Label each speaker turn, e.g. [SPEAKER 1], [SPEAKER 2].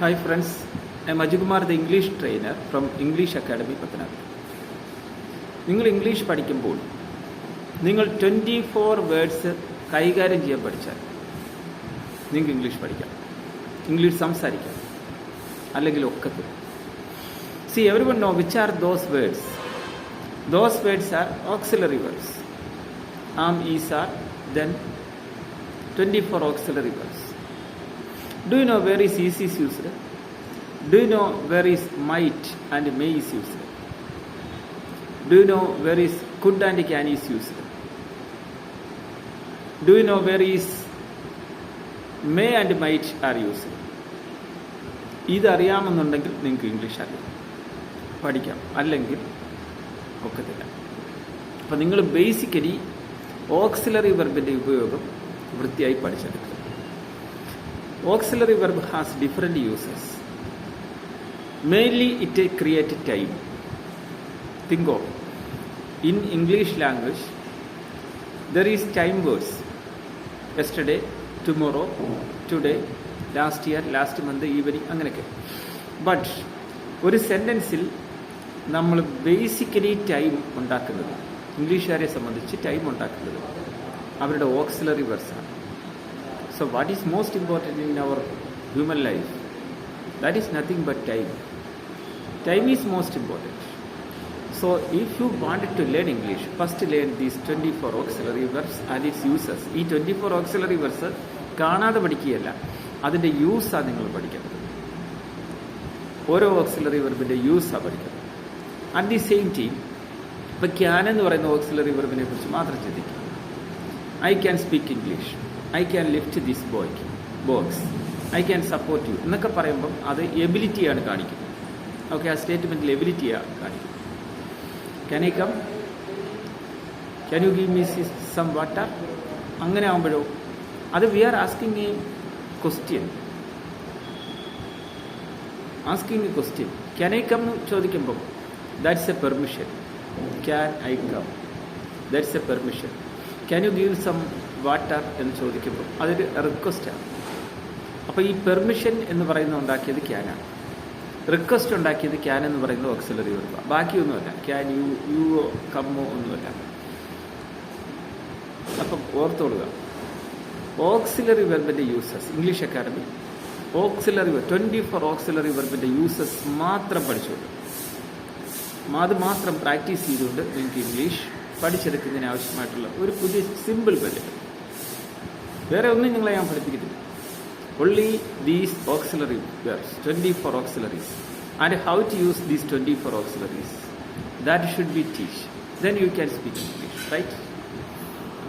[SPEAKER 1] Hi friends I am Ajukumar the English trainer from English Academy Pathanapuram നിങ്ങൾ English പഠിക്കുമ്പോൾ നിങ്ങൾ twenty four words കൈകാര്യം ചെയ്യാൻ പഠിച്ചാൽ നിങ്ങൾക്ക് ഇംഗ്ലീഷ് പഠിക്കാം. ഇംഗ്ലീഷ് സംസാരിക്കാം. അല്ലെങ്കിൽ ഒക്കെ see every one know which are those words those words are auxiliary words am is are then twenty four auxiliary words You know where is is is used? Do you know where is might and may is used? Do you know where is could and can is used? Do you know where is may and might are used? ഇതറിയാമെന്നുണ്ടെങ്കിൽ നിങ്ങൾക്ക് English അറിയാം പഠിക്കാം അല്ലെങ്കിൽ ഒക്കത്തില്ല അപ്പം നിങ്ങൾ basically auxiliary വെർബിന്റെ ഉപയോഗം വൃത്തിയായി പഠിച്ചെടുക്കുക auxiliary verb has different uses. Mainly it creates time. Think of in English language there is time words. Yesterday, tomorrow, today, last year, last month, evening അങ്ങനെയൊക്കെ ബട്ട് ഒരു സെന്റൻസിൽ നമ്മൾ ബേസിക്കലി ടൈം ഉണ്ടാക്കുന്നത് ഇംഗ്ലീഷുകാരെ സംബന്ധിച്ച് ടൈം ഉണ്ടാക്കുന്നത് അവരുടെ ഓക്സിലറി വെർസാണ് So, what is most important in our human life? That is nothing but time. Time is most important. So, if you wanted to learn English, first learn these 24 auxiliary verbs and its uses. ഈ 24 auxiliary verbs കാണാതെ പഠിക്കുകയല്ല അതിന്റെ യൂസാണ് നിങ്ങൾ പഠിക്കുന്നത് ഓരോ auxiliary വെർബിന്റെ യൂസാണ് പഠിക്കുന്നത് at the same time ഇപ്പോൾ ക്യാൻ എന്ന് പറയുന്ന ഓക്സിലറി വെർബിനെ കുറിച്ച് മാത്രം ചിന്തിക്കുക I can speak English I can lift this boy box I can support you എന്നൊക്കെ പറയുമ്പം അത് എബിലിറ്റിയാണ് കാണിക്കുന്നത്. ഓക്കെ ആ സ്റ്റേറ്റ്മെന്റിൽ എബിലിറ്റിയാണ് കാണിക്കുന്നത്. Can I come can you give me some water അങ്ങനെ ആകുമ്പോഴോ അത് we are asking a question asking a question can I come എന്ന് ചോദിക്കുമ്പം that's a permission can I come that's a permission can you give some water എന്ന് ചോദിക്കുമ്പോൾ അതൊരു റിക്വസ്റ്റാണ് അപ്പോൾ ഈ പെർമിഷൻ എന്ന് പറയുന്ന ഉണ്ടാക്കിയത് ക്യാനാണ് റിക്വസ്റ്റ് ഉണ്ടാക്കിയത് ക്യാൻ എന്ന് പറയുന്നത് ഓക്സിലറി വരുക ബാക്കിയൊന്നുമല്ല. ക്യാൻ യു യു കമ്മോ ഒന്നുമല്ല. അപ്പം ഓർത്തോളുക. Auxiliary വെർബിന്റെ uses English Academy auxiliary twenty four auxiliary വെർബിന്റെ uses മാത്രം പഠിച്ചുകൊണ്ട് അത് മാത്രം പ്രാക്ടീസ് ചെയ്തുകൊണ്ട് നിങ്ങൾക്ക് ഇംഗ്ലീഷ് പഠിച്ചെടുക്കുന്നതിന് ആവശ്യമായിട്ടുള്ള ഒരു പുതിയ സിമ്പിൾ മെത്തേഡ് വേറെ ഒന്നും നിങ്ങളെ ഞാൻ പഠിപ്പിക്കുന്നില്ല only these auxiliary verbs twenty four auxiliaries and how to use these twenty four auxiliaries that should be teach then you can speak English right